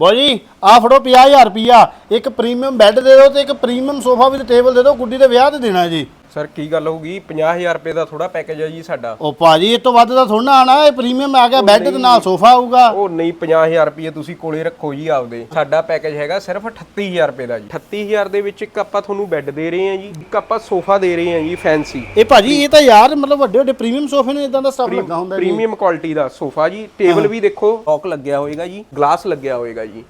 ਬੋ ਜੀ ਆ ਫੜੋ 50000 ਰੁਪਿਆ ਇੱਕ ਪ੍ਰੀਮੀਅਮ ਬੈੱਡ ਦੇ ਦਿਓ ਤੇ ਇੱਕ ਪ੍ਰੀਮੀਅਮ ਸੋਫਾ ਵੀ ਟੇਬਲ ਦੇ ਦਿਓ, ਗੁੱਡੀ ਦੇ ਵਿਆਹ ਤੇ ਦੇਣਾ ਜੀ। ਸਰ ਕੀ ਗੱਲ ਹੋਊਗੀ 50000 ਰੁਪਏ ਦਾ ਥੋੜਾ ਪੈਕੇਜ ਹੈ ਜੀ ਸਾਡਾ। ਉਹ ਭਾਜੀ ਇਹ ਤੋਂ ਵੱਧ ਦਾ ਥੋੜਾ ਆਣਾ ਇਹ ਪ੍ਰੀਮੀਅਮ ਆ ਗਿਆ ਬੈੱਡ ਦੇ ਨਾਲ ਸੋਫਾ ਆਊਗਾ ਉਹ ਨਹੀਂ 50000 ਰੁਪਏ ਤੁਸੀਂ ਕੋਲੇ ਰੱਖੋ ਜੀ ਆਪਦੇ। ਸਾਡਾ ਪੈਕੇਜ ਹੈਗਾ ਸਿਰਫ 38000 ਰੁਪਏ ਦਾ ਜੀ। 38000 ਦੇ ਵਿੱਚ ਇੱਕ ਆਪਾਂ ਤੁਹਾਨੂੰ ਬੈੱਡ ਦੇ ਰਹੇ ਹਾਂ ਜੀ ਇੱਕ ਆਪਾਂ ਸੋਫਾ ਦੇ ਰਹੇ ਹਾਂ ਜੀ ਫੈਂਸੀ ਇਹ ਭਾਜੀ ਇਹ ਤਾਂ ਯਾਰ ਮਤਲਬ ਵੱਡੇ ਵੱਡੇ ਪ੍ਰੀਮੀਅਮ ਸੋਫੇ ਨੇ ਇਦਾਂ ਦਾ ਸਟਾਫ ਲੱਗਾ ਹੁੰਦਾ ਜੀ। ਪ੍ਰੀਮੀਅਮ ਕੁਆਲਿਟੀ ਦਾ ਸੋਫਾ ਜੀ। ਟੇਬਲ ਵੀ ਦੇਖੋ ਲੌਕ ਲੱਗਿਆ ਹੋਏਗਾ ਜੀ ਗਲਾਸ ਲੱਗਿਆ ਹੋਏਗਾ ਜੀ।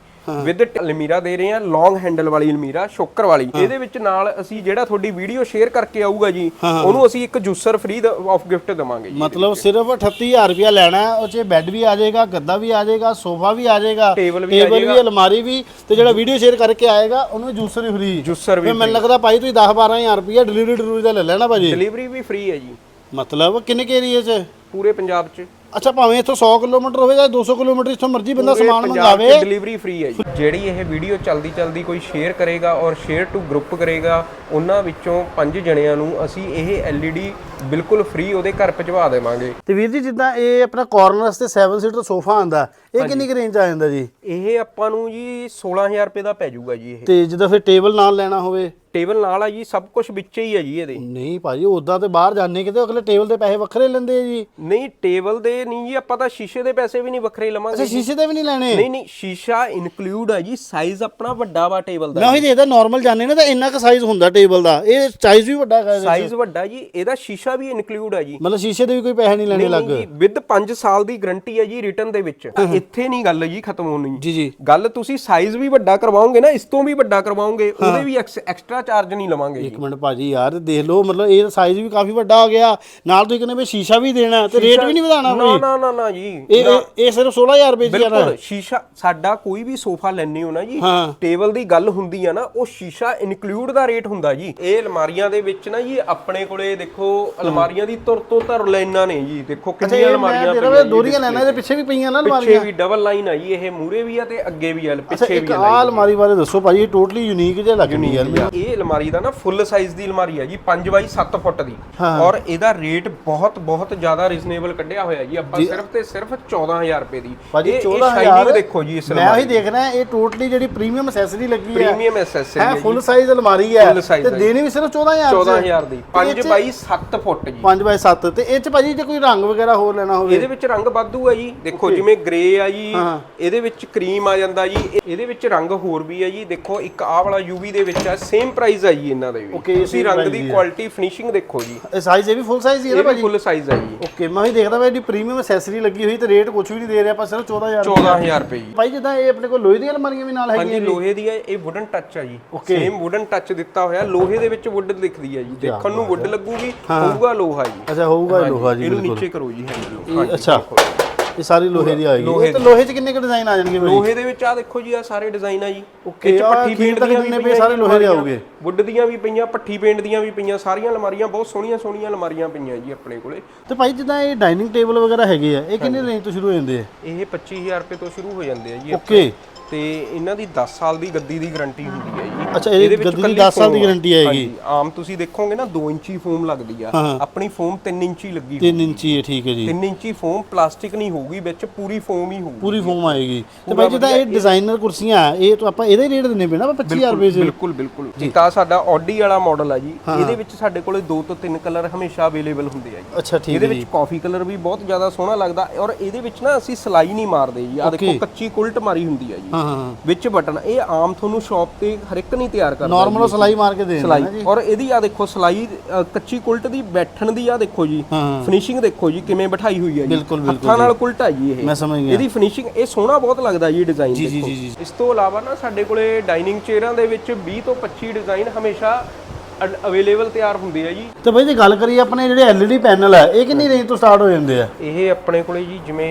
ਵਿਦ ਅਲਮੀਰਾ ਦੇ ਰਹੇ ਹਾਂ ਲੌਂਗ ਹੈਂਡਲ ਵਾਲੀ ਅਲਮੀਰਾ ਸ਼ੋਕਰ ਵਾਲੀ। ਇਹਦੇ ਵਿੱਚ ਨਾਲ ਅਸੀਂ ਜਿਹੜਾ ਤੁਹਾਡੀ ਵੀਡੀਓ ਸ਼ੇਅਰ ਕਰਕੇ ਆਊਗਾ ਜੀ ਉਹਨੂੰ ਅਸੀਂ ਇੱਕ ਜੂਸਰ ਫ੍ਰੀ ਆਫ ਗਿਫਟ ਦਵਾਂਗੇ ਜੀ ਮਤਲਬ ਸਿਰਫ 38000 ਰੁਪਿਆ ਲੈਣਾ ਹੈ ਉਹ 'ਚ ਬੈੱਡ ਵੀ ਆ ਜਾਏਗਾ ਗੱਦਾ ਵੀ ਆ ਜਾਏਗਾ ਸੋਫਾ ਵੀ ਆ ਜਾਏਗਾ ਆ ਟੇਬਲ ਵੀ ਅਲਮਾਰੀ ਵੀ ਤੇ ਜਿਹੜਾ ਵੀਡੀਓ ਸ਼ੇਅਰ ਕਰਕੇ ਆਏਗਾ ਉਹਨੂੰ ਜੂਸਰ ਵੀ ਫ੍ਰੀ ਜੂਸਰ ਵੀ ਮੈਨੂੰ ਲੱਗਦਾ ਭਾਈ ਤੁਸੀਂ 10 12000 ਰੁਪਿਆ ਡਿਲੀਵਰੀ ਡਿਲੀਵਰੀ ਦਾ ਲੈ ਲੈਣਾ ਭਾਜੀ। ਡਿਲੀਵਰੀ ਵੀ ਫ੍ਰੀ ਹੈ ਜੀ। ਮਤਲਬ ਕਿੰਨੇ ਕੇ 'ਚ? ਪੂਰੇ ਪੰਜਾਬ 'ਚ। ਅੱਛਾ ਭਾਵੇਂ ਇੱਥੋਂ 100 ਕਿਲੋਮੀਟਰ ਹੋਵੇ ਜਾਂ 200 ਕਿਲੋਮੀਟਰ ਜਿੱਥੋਂ ਮਰਜ਼ੀ ਬੰਦਾ ਸਮਾਨ ਮੰਗਾਵੇ। ਡਿਲੀਵਰੀ ਫ੍ਰੀ ਹੈ ਜੀ। ਜਿਹੜੀ ਇਹ ਵੀਡੀਓ ਚਲਦੀ ਚਲਦੀ ਕੋਈ ਸ਼ੇਅਰ ਕਰੇਗਾ ਔਰ ਸ਼ੇਅਰ ਟੂ ਗਰੁੱਪ ਕਰੇਗਾ ਉਹਨਾਂ ਵਿੱਚੋਂ ਪੰਜ ਜਣਿਆਂ ਨੂੰ ਅਸੀਂ ਇਹ LED ਬਿਲਕੁਲ ਫ੍ਰੀ ਉਹਦੇ ਘਰ ਪਹੁੰਚਾ ਦੇਵਾਂਗੇ। ਤੇ ਵੀਰ ਜੀ ਜਿੱਦਾਂ ਇਹ ਆਪਣਾ ਕਾਰਨਰ ਵਾਸਤੇ 7 ਸੀਟਰ ਸੋਫਾ ਆਂਦਾ ਇਹ ਕਿੰਨੀ ਕੁ ਰੇਂਜ ਆ ਜਾਂਦਾ ਜੀ? ਇਹ ਆਪਾਂ ਨੂੰ ਜੀ 16000 ਰੁਪਏ ਦਾ ਪੈ ਜਾਊਗਾ ਜੀ ਇਹ। ਤੇ ਜਦੋਂ ਫਿਰ ਟੇਬਲ ਨਾਲ ਲੈਣਾ ਹੋਵੇ ਟੇਬਲ ਨਾਲ ਆ ਜੀ ਸਭ ਕੁਝ ਵਿੱਚ ਹੀ ਹੈ ਜੀ ਇਹਦੇ। ਨਹੀਂ ਭਾਜੀ ਉਦਾਂ ਤੇ ਬਾਹਰ ਜਾਂਦੇ ਕਿਤੇ ਅਗਲੇ ਟੇਬਲ ਦੇ ਪੈਸੇ ਵੱਖਰੇ ਲੈਂਦੇ ਆ ਜੀ। ਨਹੀਂ ਟੇਬਲ ਦੇ ਨਹੀਂ ਜੀ ਆਪਾਂ ਤਾਂ ਸ਼ੀਸ਼ੇ ਦੇ ਪੈਸੇ ਵੀ ਨਹੀਂ ਵੱਖਰੇ ਲਵਾਂਗੇ ਅੱਛਾ ਸ਼ੀਸ਼ੇ ਦੇ ਵੀ ਨਹੀਂ ਲੈਣੇ? ਨਹੀਂ ਨਹੀਂ ਸ਼ੀਸ਼ਾ ਇਨਕਲੂਡ ਹੈ ਜੀ ਸਾਈਜ਼ ਆਪਣਾ ਵੱਡਾ ਵਾ ਟੇਬਲ ਦਾ। ਉਹੀ ਦੇਖਦਾ ਨਾਰਮਲ ਜਾਂਦੇ ਨੇ ਤਾਂ ਇੰਨਾ ਕੁ ਸਾਈਜ਼ ਹੁੰਦਾ ਟੇਬਲ ਦਾ। ਇਹ ਸਾਈਜ਼ ਵੀ ਵੱਡਾ ਇਹਦੇ 'ਚ। ਸਾਈਜ਼ ਵੱਡਾ ਜੀ ਇਹਦਾ ਸ਼ੀਸ਼ਾ ਵੀ ਇਨਕਲੂਡ ਹੈ ਜੀ। ਮਤਲਬ ਸ਼ੀਸ਼ੇ ਦੇ ਵੀ ਕੋਈ ਪੈਸੇ ਨਹੀਂ ਲੈਣੇ ਲੱਗ ਨਹੀਂ ਵਿਦ 5 ਸਾਲ ਦੀ ਗਾਰੰਟੀ ਹੈ ਜੀ ਰਿਟਰਨ ਦੇ ਵਿੱਚ। ਇੱਥੇ ਨਹੀਂ ਗੱਲ ਜੀ ਖਤਮ ਹੋਣੀ। ਜੀ ਜੀ। ਗੱਲ ਤੁਸੀਂ ਸਾਈਜ਼ ਵੀ ਵੱਡਾ ਕਰਵਾਓਗੇ ਨਾ ਇਸ ਤੋਂ ਵੀ ਵੱਡਾ ਕਰਵਾਓਗੇ ਉਹਦੇ ਵੀ ਐਕਸਟਰਾ ਚਾਰਜ ਨਹੀਂ ਲਵਾਂਗੇ ਇੱਕ ਮਿੰਟ ਭਾਜੀ ਯਾਰ ਦੇਖ ਲਓ ਮਤਲਬ ਇਹ ਸਾਈਜ਼ ਵੀ ਕਾਫੀ ਵੱਡਾ ਹੋ ਗਿਆ। ਨਾਲ ਤੁਸੀਂ ਕਹਿੰਦੇ ਵੀ ਸ਼ੀਸ਼ਾ ਵੀ ਦੇਣਾ ਤੇ ਰੇਟ ਵੀ ਨਹੀਂ ਵਧਾਣਾ ਨਾ ਨਾ ਨਾ ਨਾ ਜੀ। ਇਹ ਇਹ- ਇਹ ਸਿਰਫ 16000 ਰੁਪਏ ਦੀ ਆ ਨਾ। ਬਿਲਕੁਲ ਸ਼ੀਸ਼ਾ ਸਾਡਾ ਕੋਈ ਵੀ ਸੋਫਾ ਲੈਣੇ ਹੋ ਨਾ ਜੀ। ਟੇਬਲ ਦੀ ਗੱਲ ਹੁੰਦੀ ਆ ਨਾ ਉਹ ਸ਼ੀਸ਼ਾ ਇਨਕਲੂਡ ਦਾ ਰੇਟ ਹੁੰਦਾ ਜੀ। ਇਹ ਅਲਮਾਰੀਆਂ ਦੇ ਵਿੱਚ ਨਾ ਜੀ ਆਪਣੇ ਕੋਲੇ ਦੇਖੋ ਅਲਮਾਰੀਆਂ ਦੀ ਤੁਰ ਤੋਂ ਧਰ ਲਾਈਨਾਂ ਨੇ ਜੀ ਦੇਖੋ ਕਿੰਨੀਆਂ ਅਲਮਾਰੀਆਂ ਪਈਆਂ ਦੋਰੀਆਂ ਲੈਣਾ ਇਹਦੇ ਪਿੱਛੇ ਵੀ ਪਈਆਂ ਨਾ ਪਿੱਛੇ ਅਲਮਾਰੀਆਂ। ਵੀ ਡਬਲ ਲਾਈਨ ਆ ਜੀ ਇਹ ਮੂਰੇ ਵੀ ਆ ਤੇ ਅੱਗੇ ਵੀ ਆ ਪਿੱਛੇ ਇੱਕ ਵੀ ਆ ਆਹ ਅਲਮਾਰੀ ਬਾਰੇ ਦੱਸੋ ਭਾਜੀ ਇਹ ਟੋਟਲੀ ਯੂਨੀਕ ਜਿਹਾ ਲੱਗਣੀ ਯਾਰ ਮੈਨੂੰ। ਇਹ ਅਲਮਾਰੀ ਦਾ ਨਾ ਫੁੱਲ ਸਾਈਜ਼ ਦੀ ਅਲਮਾਰੀ ਹੈ ਜੀ 5 ਬਾਈ 7 ਫੁੱਟ ਦੀ। ਔਰ ਇਹਦਾ ਰੇਟ ਬਹੁਤ ਬਹੁਤ ਜ਼ਿਆਦਾ ਰੀਜ਼ਨੇਬਲ ਕੱਢਿਆ ਹੋਇਆ ਜੀ। ਆਪਾਂ ਸਿਰਫ ਤੇ ਸਿਰਫ 14000 ਰੁਪਏ ਦੀ। ਭਾਜੀ ਇਹ- ਇਹ 14000 ਸ਼ਾਈਨਿੰਗ ਦੇਖੋ ਜੀ ਇਸ ਮੈਂ ਉਹੀ ਦੇਖਣਾ ਇਹ ਟੋਟਲੀ ਜਿਹੜੀ ਪ੍ਰੀਮੀਅਮ ਐਕਸੈਸਰੀ ਲੱਗੀ ਹੈ। ਪ੍ਰੀਮੀਅਮ ਐਸਐਸਰੀ ਹੈ ਫੁੱਲ ਸਾਈਜ਼ ਅਲਮਾਰੀ ਹੈ। ਤੇ ਹੈ। ਦੇਣੀ ਵੀ ਸਿਰਫ 14000 14000 ਦੀ। 5 ਬਾਈ 7 ਫੁੱਟ ਜੀ। 5 ਬਾਈ 7 ਤੇ ਇਹ ਚ ਭਾਜੀ ਜੇ ਕੋਈ ਰੰਗ ਵਗੈਰਾ ਹੋਰ ਲੈਣਾ ਹੋਵੇ। ਇਹਦੇ ਵਿੱਚ ਰੰਗ ਵਾਧੂ ਹੈ ਜੀ। ਦੇਖੋ ਜਿਵੇਂ ਗ੍ਰੇ ਆ ਜੀ ਹਾਂ। ਇਹਦੇ ਵਿੱਚ ਕਰੀਮ ਆ ਜਾਂਦਾ ਜੀ। ਇਹ- ਇਹਦੇ ਵਿੱਚ ਰੰਗ ਹੋਰ ਵੀ ਹੈ ਜੀ। ਦੇਖੋ ਇੱਕ ਆਹ ਵਾਲਾ ਯੂਵੀ ਦੇ ਵਿੱਚ ਆ ਸੇਮ ਪ੍ਰਾਈਸ ਜੀ ਇਹਨਾਂ ਦੇ ਵੀ। Okay, ਤੁਸੀਂ same ਰੰਗ ਦੀ। ਕੁਆਲਿਟੀ ਫਿਨਿਸ਼ਿੰਗ ਦੇਖੋ ਜੀ। ਇਹ ਸਾਈਜ਼ ਇਹ ਵੀ ਫੁੱਲ ਸਾਈਜ਼ ਹੀ ਹੈ ਨਾ ਇਹ ਵੀ ਭਾਜੀ? ਫੁੱਲ ਸਾਈਜ਼ ਹੈ ਜੀ। ਓਕੇ ਮੈਂ ਵੀ ਦੇਖਦਾ ਵਾ ਇਹਦੀ ਪ੍ਰੀਮੀਅਮ ਐਕਸੈਸਰੀ ਲੱਗੀ ਹੋਈ ਤੇ ਰੇਟ ਕੁਝ ਵੀ ਨਹੀਂ ਦੇ ਰਿਹਾ ਆਪਾਂ ਸਿਰਫ 14000 14000 ਰੁਪਏ ਜੀ। ਭਾਈ ਜਿੱਦਾਂ ਇਹ ਆਪਣੇ ਕੋਲ ਲੋਹੇ ਦੀਆਂ ਅਲਮਾਰੀਆਂ ਵੀ ਨਾਲ ਹੈਗੀਆਂ ਹਾਂਜੀ ਲੋਹੇ ਦੀ ਹੈ ਇਹ ਵੁਡਨ ਟੱਚ ਹੈ ਜੀ। ਸੇਮ ਵੁਡਨ ਟੱਚ ਦਿੱਤਾ ਹੋਇਆ ਲੋਹੇ ਦੇ ਵਿੱਚ ਵੁੱਡ ਦਿਖਦੀ ਹੈ ਜੀ। ਦੇਖਣ ਨੂੰ ਵੁੱਡ ਲੱਗੂਗੀ ਹੋਊਗਾ ਲੋਹਾ ਜੀ। ਅੱਛਾ ਹੋਊਗਾ ਇਹ ਲੋਹਾ ਜੀ ਇਹਨੂੰ ਨੀਚੇ ਕਰੋ ਜੀ ਹਾਂਜੀ। ਇਹ ਅੱਛਾ। ਇਹ ਸਾਰੀ ਲੋਹੇ ਦੀ ਆਏਗੀ। ਇਹ ਤੇ ਲੋਹੇ 'ਚ ਕਿੰਨੇ ਕੁ ਡਿਜ਼ਾਈਨ ਆ ਜਾਣਗੇ ਭਾਈ ਲੋਹੇ ਦੇ ਵਿੱਚ ਆ ਦੇਖੋ ਜੀ ਆ ਸਾਰੇ ਡਿਜ਼ਾਈਨ ਆ ਜੀ। Okay, ਆਹ ਅਖੀਰ ਤੱਕ ਜਿੰਨੇ ਪਏ? ਸਾਰੇ ਲੋਹੇ ਦੇ ਆਉਗੇ। ਵੁੱਡ ਦੀਆਂ ਵੀ ਪਈਆਂ ਪੱਠੀ ਪੇਂਟ ਦੀਆਂ ਵੀ ਪਈਆਂ ਸਾਰੀਆਂ ਅਲਮਾਰੀਆਂ ਬਹੁਤ ਸੋਹਣੀਆਂ ਸੋਹਣੀਆਂ ਅਲਮਾਰੀਆਂ ਪਈਆਂ ਜੀ ਆਪਣੇ ਕੋਲੇ। ਤੇ ਭਾਈ ਜਿੱਦਾਂ ਇਹ ਡਾਈਨਿੰਗ ਟੇਬਲ ਵਗੈਰਾ ਹੈਗੇ ਆ ਇਹ ਕਿੰਨੇ ਰੇਂਜ ਤੋਂ ਸ਼ੁਰੂ ਹੋ ਜਾਂਦੇ ਆ? ਇਹ 25000 ਰੁਪਏ ਤੋਂ ਸ਼ੁਰੂ ਹੋ ਜਾਂਦੇ ਆ ਜੀ ਓਕੇ ਤੇ ਇਹਨਾਂ ਦੀ 10 ਸਾਲ ਦੀ ਗੱਦੀ ਦੀ ਗਾਰੰਟੀ ਹੁੰਦੀ ਹੈ ਜੀ। ਅੱਛਾ ਇਹਦੀ ਵਿੱਚ ਗੱਦੀ ਦੀ ਇਕੱਲੀ 10 ਸਾਲ ਦੀ। ਗਾਰੰਟੀ ਆਏਗੀ ਆਮ ਤੁਸੀਂ ਦੇਖੋਗੇ ਨਾ 2 ਇੰਚੀ ਫੋਮ ਲੱਗਦੀ ਆ। ਆਪਣੀ ਫੋਮ 3 ਇੰਚੀ ਲੱਗੀ 3 ਇੰਚੀ ਹੈ ਠੀਕ ਹੈ ਜੀ। 3 ਇੰਚੀ ਫੋਮ ਪਲਾਸਟਿਕ ਨਹੀਂ ਹੋਊਗੀ ਵਿੱਚ ਪੂਰੀ ਫੋਮ ਹੀ ਹੋਊਗੀ। ਪੂਰੀ ਫੋਮ ਆਏਗੀ। ਤੇ ਭਾਈ ਜਿੱਦਾਂ ਇਹ ਡਿਜ਼ਾਈਨਰ ਕੁਰਸੀਆਂ ਇਹ ਤਾਂ ਆਪਾਂ ਇਹਦੇ ਰੇਟ ਦਿੰਨੇ ਪੈਣਾ 25000 ਰੁਪਏ ਬਿਲਕੁਲ ਬਿਲਕੁਲ ਇੱਕ ਆ ਸਾਡਾ ਆਡੀ ਵਾਲਾ ਮਾਡਲ ਆ ਜੀ ਇਹਦੇ ਵਿੱਚ ਸਾਡੇ ਕੋਲੇ ਦੋ ਤੋਂ ਤਿੰਨ ਕਲਰ ਹਮੇਸ਼ਾ ਅਵੇਲੇਬਲ ਹੁੰਦੇ ਆ ਜੀ। ਅੱਛਾ ਠੀਕ ਇਹਦੇ ਹੈ ਵਿੱਚ ਕਾਫੀ ਕਲਰ ਵੀ ਬਹੁਤ ਜ਼ਿਆਦਾ ਸੋਹਣਾ ਲੱਗਦਾ ਔਰ ਇਹਦੇ ਵਿੱਚ ਨਾ ਅਸੀਂ ਸਲਾਈ ਨਹੀਂ ਮਾਰਦੇ ਜੀ। ਆ ਦੇਖੋ ਕੱਚੀ ਕੁਲਟ ਮਾਰੀ ਹੁੰਦੀ ਆ ਜੀ। ਹਾਂ ਵਿੱਚ ਬਟਨ ਇਹ ਆਮ ਤੁਹਾਨੂੰ ਸ਼ਾਪ ਤੇ ਹਰ ਇੱਕ ਨਹੀਂ ਤਿਆਰ ਕਰਦਾ ਨਾਰਮਲ ਸਲਾਈ ਮਾਰ ਕੇ ਦੇ ਦੇਣਾ ਸਲਾਈ। ਜੀ। ਔਰ ਇਹਦੀ ਆ ਦੇਖੋ ਸਲਾਈ ਕੱਚੀ ਕੁਲਟ ਦੀ ਬੈਠਣ ਦੀ ਆ ਦੇਖੋ ਜੀ। ਫਿਨਿਸ਼ਿੰਗ ਦੇਖੋ ਜੀ ਕਿਵੇਂ ਬਿਠਾਈ ਹੋਈ ਹੈ ਜੀ। ਬਿਲਕੁਲ, ਬਿਲਕੁਲ ਹੱਥਾਂ ਨਾਲ ਕੁਲਟ ਆ ਜੀ ਇਹ। ਮੈਂ ਸਮਝ ਗਿਆ। ਇਹਦੀ ਫਿਨਿਸ਼ਿੰਗ ਇਹ ਸੋਹਣਾ ਬਹੁਤ ਲੱਗਦਾ ਜੀ ਡਿਜ਼ਾਈਨ ਜੀ, ਦੇਖੋ। ਜੀ, ਜੀ। ਇਸ ਤੋਂ ਇਲਾਵਾ ਨਾ ਸਾਡੇ ਕੋਲੇ ਡਾਈਨਿੰਗ ਚੇਅਰਾਂ ਦੇ ਵਿੱਚ 20 ਤੋਂ 25 ਡਿਜ਼ਾਈਨ ਹਮੇਸ਼ਾ ਅਵੇਲੇਬਲ ਤਿਆਰ ਹੁੰਦੇ ਆ ਜੀ। ਤੇ ਭਾਈ ਜੇ ਗੱਲ ਕਰੀਏ ਆਪਣੇ ਜਿਹੜੇ LED ਪੈਨਲ ਆ ਇਹ ਕਿੰਨੀ ਰੇਂਜ ਤੋਂ ਸਟਾਰਟ ਹੋ ਜਾਂਦੇ ਆ? ਇਹ ਆਪਣੇ ਕੋਲੇ ਜੀ ਜਿਵੇਂ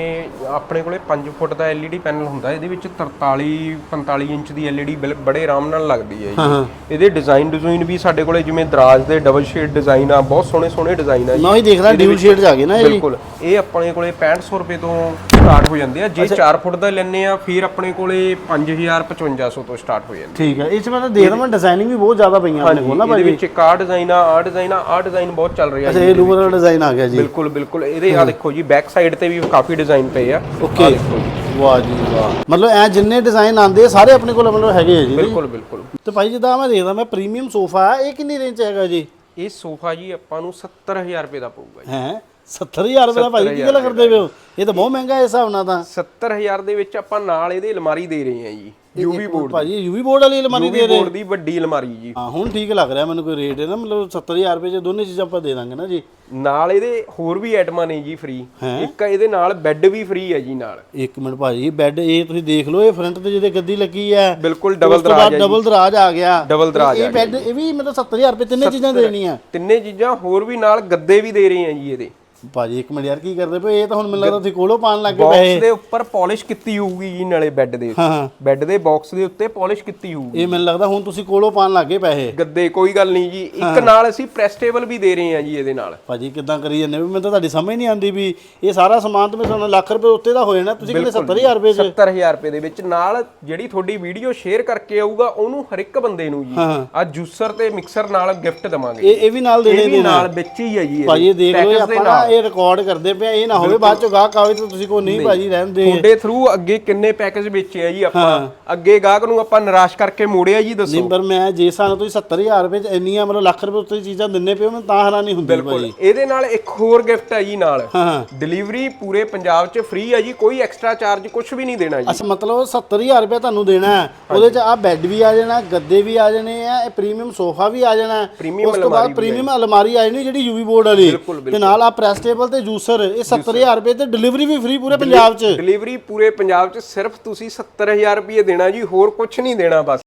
ਆਪਣੇ ਕੋਲੇ 5 ਫੁੱਟ ਦਾ LED ਪੈਨਲ ਹੁੰਦਾ ਇਹਦੇ ਵਿੱਚ 43 45 ਇੰਚ ਦੀ ਬਿਲ- ਬੜੇ ਆਰਾਮ ਨਾਲ ਲੱਗਦੀ ਹੈ ਹਾਂ, ਹਾਂ। ਜੀ ਇਹਦੇ ਡਿਜ਼ਾਈਨ ਡਿਜ਼ਾਈਨ ਵੀ ਸਾਡੇ ਕੋਲੇ ਜਿਵੇਂ ਦਰਾਜ ਦੇ ਡਬਲ ਸ਼ੇਡ ਡਿਜ਼ਾਈਨ ਆ ਬਹੁਤ ਸੋਹਣੇ ਸੋਹਣੇ ਡਿਜ਼ਾਈਨ ਆ ਜੀ। ਮੈਂ ਉਹੀ ਦੇਖਦਾ ਡਿਊਲ ਸ਼ੇਡ ਆ ਗਏ ਨਾ ਇਹ ਜੀ। ਬਿਲਕੁਲ। ਇਹ ਆਪਣੇ ਕੋਲੇ 6500 ਰੁਪਏ ਤੋਂ ਸਟਾਰਟ ਹੋ ਜਾਂਦੇ ਆ। ਜੇ 4 ਫੁੱਟ ਦਾ ਲੈਣੇ ਆ ਫਿਰ ਆਪਣੇ ਕੋਲੇ 5000 5500 ਤੋਂ ਸਟਾਰਟ ਹੋ ਜਾਂਦੇ ਠੀਕ ਹੈ। ਇਹ 'ਚ ਮੈਂ ਤਾਂ ਦੇਖਦਾ ਮੈਂ ਡਿਜ਼ਾਈਨਿੰਗ ਵੀ ਬਹੁਤ ਜ਼ਿਆਦਾ ਪਈਆਂ ਆਪਣੇ ਕੋਲ ਨਾ ਇਹਦੇ ਭਾਈ ਵਿੱਚ ਇੱਕ ਆ ਡਿਜ਼ਾਈਨ ਆ ਆ ਡਿਜ਼ਾਈਨ ਆ ਆ ਡਿਜ਼ਾਈਨ ਬਹੁਤ ਚੱਲ ਰਿਹਾ ਅੱਛਾ ਇਹ ਲੂਵਰ ਵਾਲਾ ਡਿਜ਼ਾਈਨ ਆ ਗਿਆ ਜੀ। ਬਿਲਕੁਲ ਬਿਲਕੁਲ। ਇਹਦੇ ਆ ਦੇਖੋ ਜੀ ਬੈਕ ਸਾਈਡ ਤੇ ਵੀ ਕਾਫੀ ਡਿਜ਼ਾਈਨ ਪਏ ਆ। ਦੇਖੋ ਜੀ। ਵਾਹ ਜੀ ਵਾਹ। ਮਤਲਬ ਐ ਜਿੰਨੇ ਡਿਜ਼ਾਈਨ ਆਂਦੇ ਸਾਰੇ ਆਪਣੇ ਕੋਲ ਮਤਲਬ ਹੈਗੇ ਆ ਜੀ। ਬਿਲਕੁਲ ਬਿਲਕੁਲ। ਤੇ ਭਾਈ ਜਿੱਦਾਂ ਮੈਂ ਦੇਖਦਾ ਮੈਂ ਪ੍ਰੀਮੀਅਮ ਸੋਫਾ ਹੈ ਇਹ ਕਿੰਨੀ ਰੇਂਜ 'ਚ ਹੈਗਾ ਜੀ? ਇਹ ਸੋਫਾ ਜੀ ਆਪਾਂ ਨੂੰ 70000 ਰੁਪਏ ਦਾ ਪਊਗਾ ਜੀ। ਹੈ? 70000 ਰੁਪਏ ਦਾ ਭਾਈ ਕੀ ਗੱਲ ਕਰਦੇ ਪਏ ਹੋ? ਇਹ ਤਾਂ ਬਹੁਤ ਮਹਿੰਗਾ ਹੈ ਇਸ ਹਿਸਾਬ ਨਾਲ ਤਾਂ। 70000 ਦੇ ਵਿੱਚ ਆਪਾਂ ਨਾਲ ਇਹਦੇ ਅਲਮਾਰੀ ਦੇ ਰਹੇ ਹਾਂ ਜੀ ਯੂਵੀ ਬੋਰਡ ਭਾਜੀ ਯੂਵੀ ਬੋਰਡ ਵਾਲੀ ਅਲਮਾਰੀ ਦੇ ਯੂਵੀ ਰਹੇ। ਬੋਰਡ ਦੀ ਵੱਡੀ ਅਲਮਾਰੀ ਜੀ। ਹਾਂ ਹੁਣ ਠੀਕ ਲੱਗ ਰਿਹਾ ਮੈਨੂੰ ਕੋਈ ਰੇਟ ਹੈ ਨਾ ਮਤਲਬ 70000 ਰੁਪਏ 'ਚ ਦੋਨੇ ਚੀਜ਼ਾਂ ਆਪਾਂ ਦੇ ਦਾਂਗੇ ਨਾ ਜੀ। ਨਾਲ ਇਹਦੇ ਹੋਰ ਵੀ ਆਈਟਮਾਂ ਨੇ ਜੀ ਫ੍ਰੀ ਇੱਕ ਇਹਦੇ ਨਾਲ ਬੈੱਡ ਵੀ ਫ੍ਰੀ ਹੈ ਜੀ ਨਾਲ। ਇੱਕ ਮਿੰਟ ਭਾਜੀ ਬੈੱਡ ਇਹ ਤੁਸੀਂ ਦੇਖ ਲਓ ਇਹ ਫਰੰਟ ਤੇ ਜਿਹਦੇ ਗੱਦੀ ਲੱਗੀ ਹੈ। ਬਿਲਕੁਲ ਡਬਲ ਦਰਾਜ ਡਬਲ ਦਰਾਜ ਆ ਗਿਆ। ਡਬਲ ਦਰਾਜ ਇਹ ਬੈੱਡ ਇਹ ਵੀ ਮਤਲਬ 70000 ਰੁਪਏ ਤਿੰਨੇ ਚੀਜ਼ਾਂ ਦੇਣੀਆਂ। ਤਿੰਨੇ ਚੀਜ਼ਾਂ ਹੋਰ ਵੀ ਨਾਲ ਗੱਦੇ ਵੀ ਦੇ ਰਹੇ ਹਾਂ ਜੀ ਇਹਦੇ। ਭਾਜੀ ਇੱਕ ਮਿੰਟ ਯਾਰ ਕੀ ਕਰਦੇ ਪਏ? ਇਹ ਤਾਂ ਹੁਣ ਮੈਨੂੰ ਲੱਗਦਾ ਤੁਸੀਂ ਕੋਲੋਂ ਪਾਣ ਲੱਗ ਗਏ ਬਾਕਸ ਦੇ ਉੱਪਰ ਪਾਲਿਸ਼ ਕੀਤੀ ਹੋਊਗੀ ਜੀ ਨਾਲੇ ਬੈੱਡ ਦੇ ਹਾਂ ਬੈੱਡ ਦੇ ਬਾਕਸ ਦੇ ਉੱਤੇ ਪਾਲਿਸ਼ ਕੀਤੀ ਹੋਊਗੀ ਇਹ ਮੈਨੂੰ ਲੱਗਦਾ ਹੁਣ ਤੁਸੀਂ ਕੋਲੋਂ ਪਾਣ ਲੱਗ ਗਏ ਪੈਸੇ। ਗੱਦੇ ਕੋਈ ਗੱਲ ਨਹੀਂ ਜੀ। ਇੱਕ ਨਾਲ ਅਸੀਂ ਪ੍ਰੈਸ ਟੇਬਲ ਵੀ ਦੇ ਰਹੇ ਹਾਂ ਜੀ ਇਹਦੇ ਨਾਲ। ਭਾਜੀ ਕਿਦਾਂ ਕਰੀ ਜਾਂਦੇ ਵੀ ਮੈਨੂੰ ਤਾਂ ਤੁਹਾਡੀ ਸਮਝ ਨਹੀਂ ਆਉਂਦੀ ਵੀ ਇਹ ਸਾਰਾ ਸਮਾਨ ਤਾਂ ਮੈਨੂੰ ਲੱਖ ਰੁਪਏ ਉੱਤੇ ਦਾ ਹੋ ਜਾਣਾ। ਤੁਸੀਂ ਕਹਿੰਦੇ 70000 ਰੁਪਏ 'ਚ? 70000 ਰੁਪਏ ਦੇ ਵਿੱਚ ਨਾਲ ਜਿਹੜੀ ਤੁਹਾਡੀ ਵੀਡੀਓ ਸ਼ੇਅਰ ਕਰਕੇ ਆਊਗਾ ਉਹਨੂੰ ਹਰ ਇੱਕ ਬੰਦੇ ਨੂੰ ਜੀ। ਆ ਜੂਸਰ ਤੇ ਮਿਕਸਰ ਨਾਲ ਗਿਫਟ ਦਵਾਂਗੇ ਇਹ ਇਹ ਵੀ ਨਾਲ ਵੀ ਦੇਣਾ ਨਾਲ ਵਿੱਚ ਹੀ ਹੈ ਜੀ ਭਾਜੀ ਦੇਖ ਲਓ ਦੇ ਆਪਾਂ ਇਹ ਰਿਕਾਰਡ ਕਰਦੇ ਪਿਆ ਇਹ ਨਾ ਹੋਵੇ ਬਾਅਦ ਚੋਂ ਗਾਹਕ ਆਵੇ ਤਾਂ ਤੁਸੀਂ ਕੋ ਨਹੀਂ ਭਾਜੀ ਰਹਿਣ ਦੇ। ਤੁਹਾਡੇ ਥਰੂ ਅੱਗੇ ਕਿੰਨੇ ਪੈਕੇਜ ਵੇਚੇ ਆ ਜੀ ਆਪਾਂ? ਅੱਗੇ ਗਾਹਕ ਨੂੰ ਆਪਾਂ ਨਿਰਾਸ਼ ਕਰਕੇ ਮੋੜਿਆ ਜੀ ਦੱਸੋ। ਨਹੀਂ ਪਰ ਮੈਂ ਜੇ ਸਾਨੂੰ ਤੁਸੀਂ 70000 ਰੁਪਏ 'ਚ ਇੰਨੀਆਂ ਮਤਲਬ ਲੱਖ ਰੁਪਏ ਉੱਤੇ ਚੀਜ਼ਾਂ ਦਿੰਨੇ ਪਿਓ ਮੈਂ ਤਾਂ ਹੈਰਾਨੀ ਹੁੰਦੀ ਭਾਜੀ। ਇਹਦੇ ਨਾਲ ਇੱਕ ਹੋਰ ਗਿਫਟ ਹੈ ਜੀ ਨਾਲ। ਡਿਲੀਵਰੀ ਪੂਰੇ ਪੰਜਾਬ 'ਚ ਫ੍ਰੀ ਹੈ ਜੀ ਕੋਈ ਐਕਸਟਰਾ ਚਾਰਜ ਕੁਝ ਵੀ ਨਹੀਂ ਦੇਣਾ ਜੀ। ਅੱਛਾ ਮਤਲਬ 70000 ਰੁਪਏ ਤੁਹਾਨੂੰ ਦੇਣਾ ਹੈ। ਉਹਦੇ 'ਚ ਆ ਬੈੱਡ ਵੀ ਆ ਜਾਣਾ ਗੱਦੇ ਵੀ ਆ ਜਾਣੇ ਆ ਇਹ ਪ੍ਰੀਮੀਅਮ ਸੋਫਾ ਵੀ ਆ ਜਾਣਾ। ਉਸ ਤੋਂ ਬਾਅਦ ਪ੍ਰੀਮੀਅਮ ਅਲਮਾਰੀ ਆ ਜਾਣੀ ਜਿਹੜੀ ਯੂਵੀ ਬੋਰਡ ਵਾਲੀ। ਤੇ ਨਾਲ ਆ ਪ੍ਰੈਸ ਟੇਬਲ ਤੇ ਜੂਸਰ ਇਹ 70000 ਰੁਪਏ ਤੇ ਡਿਲੀਵਰੀ ਵੀ ਫ੍ਰੀ ਪੂਰੇ ਪੰਜਾਬ 'ਚ। ਡਿਲੀਵਰੀ ਪੂਰੇ ਪੰਜਾਬ 'ਚ ਸਿਰਫ ਤੁਸੀਂ 70000 ਰੁਪਏ ਦੇਣਾ ਜੀ ਹੋਰ ਕੁਝ ਨਹੀਂ ਦੇਣਾ ਬਸ।